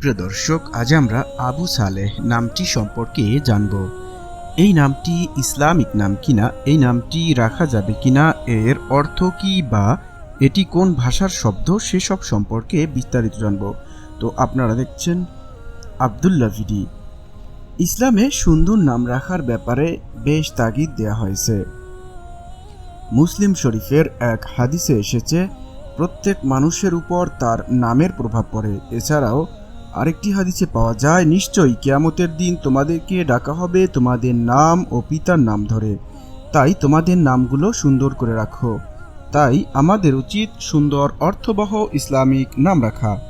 প্রিয় দর্শক, আজ আমরা আবু সালেহ নামটি সম্পর্কে জানব। এই নামটি ইসলামিক নাম কিনা, এই নামটি রাখা যাবে কিনা, এর অর্থ কি বা এটি কোন ভাষার শব্দ, সেসব সম্পর্কে বিস্তারিত জানব। তো আপনারা দেখছেন আবদুল্লা ভিডি। ইসলামে সুন্দর নাম রাখার ব্যাপারে বেশ তাগিদ দেয়া হয়েছে। মুসলিম শরীফের এক হাদিসে এসেছে, প্রত্যেক মানুষের উপর তার নামের প্রভাব পড়ে। এছাড়াও আরেকটি হাদিসে পাওয়া যায়, নিশ্চয়ই কেয়ামতের দিন তোমাদেরকে ডাকা হবে তোমাদের নাম ও পিতার নাম ধরে। তাই তোমাদের নামগুলো সুন্দর করে রাখো। তাই আমাদের উচিত সুন্দর, অর্থবহ, ইসলামিক নাম রাখা।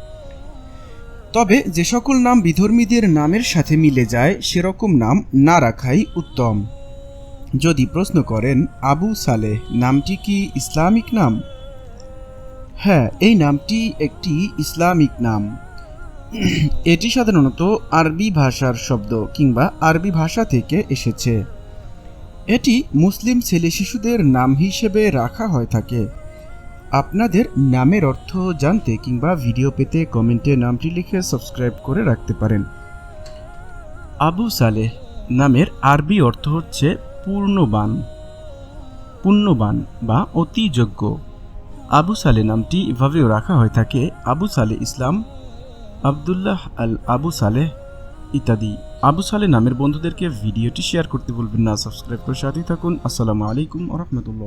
তবে যে সকল নাম বিধর্মীদের নামের সাথে মিলে যায়, সেরকম নাম না রাখাই উত্তম। যদি প্রশ্ন করেন, আবু সালেহ, নামটি কি ইসলামিক নাম? হ্যাঁ এই নামটি একটি ইসলামিক নাম। এটি সাধারণত আরবি ভাষার শব্দ কিংবা আরবি ভাষা থেকে এসেছে। এটি মুসলিম ছেলে শিশুদের নাম হিসেবে রাখা হয়ে থাকে। আপনাদের নামের অর্থ জানতে কিংবা ভিডিও পেতে কমেন্টে নামটি লিখে সাবস্ক্রাইব করে রাখতে পারেন। আবু সালেহ নামের আরবি অর্থ হচ্ছে পূর্ণবান। পুণ্যবান বা অতি যোগ্য আবু সালে নামটি এভাবেও রাখা হয়ে থাকে। আবু সালে ইসলাম আবদুল্লাহ আল আবু সালেহ ইত্যাদি। আবু সালে নামের বন্ধুদেরকে ভিডিওটি শেয়ার করতে বলবেন না। সাবস্ক্রাইব করে সাথেই থাকুন। আসসালামু আলাইকুম রহমতুল্লাহ।